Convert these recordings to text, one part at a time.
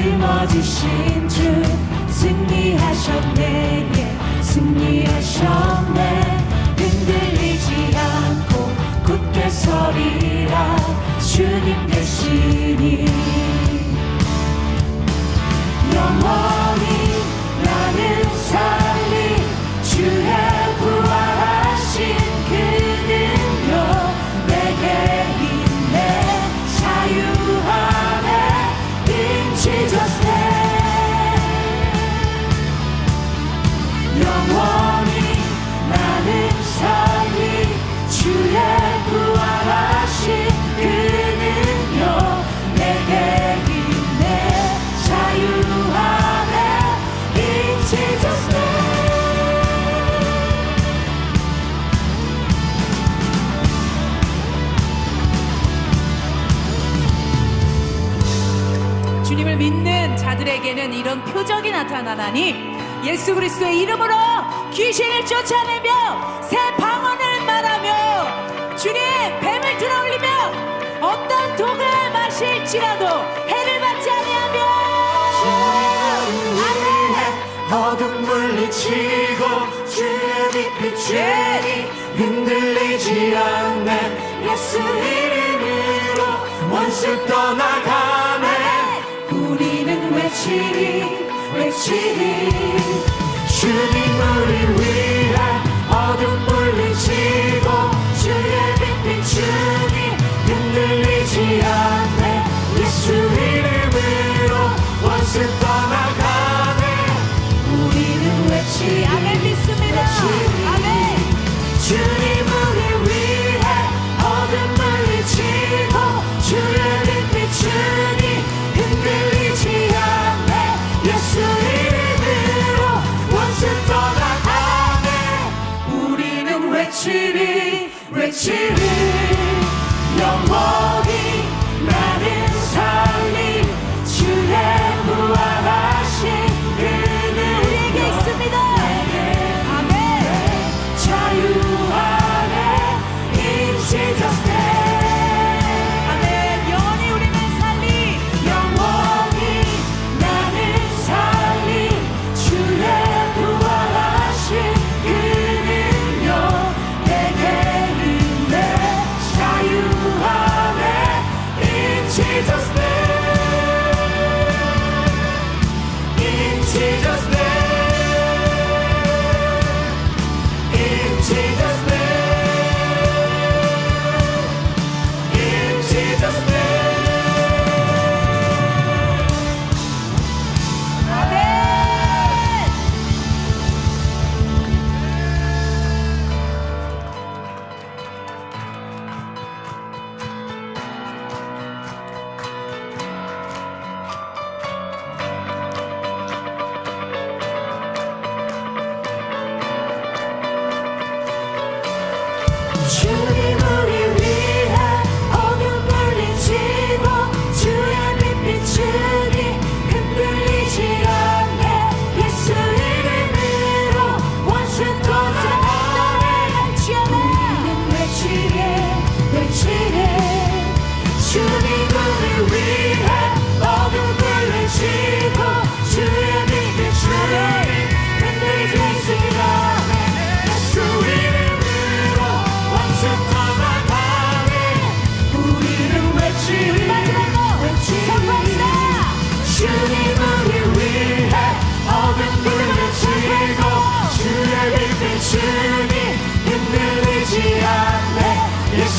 짊어지신 주 승리하셨네. 승리하셨네 예수님을 믿는 자들에게는 이런 표적이 나타나나니 예수 그리스도의 이름으로 귀신을 쫓아내며 새 방언을 말하며 주님 뱀을 들어올리며 어떤 독을 마실지라도 해를 받지 아니하며. 주님 물리치고 주의 빛빛 흔들리지 않네. 예수 이름으로 원수 떠나가 Jesus. Richie, Richie. Jesus Should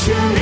全。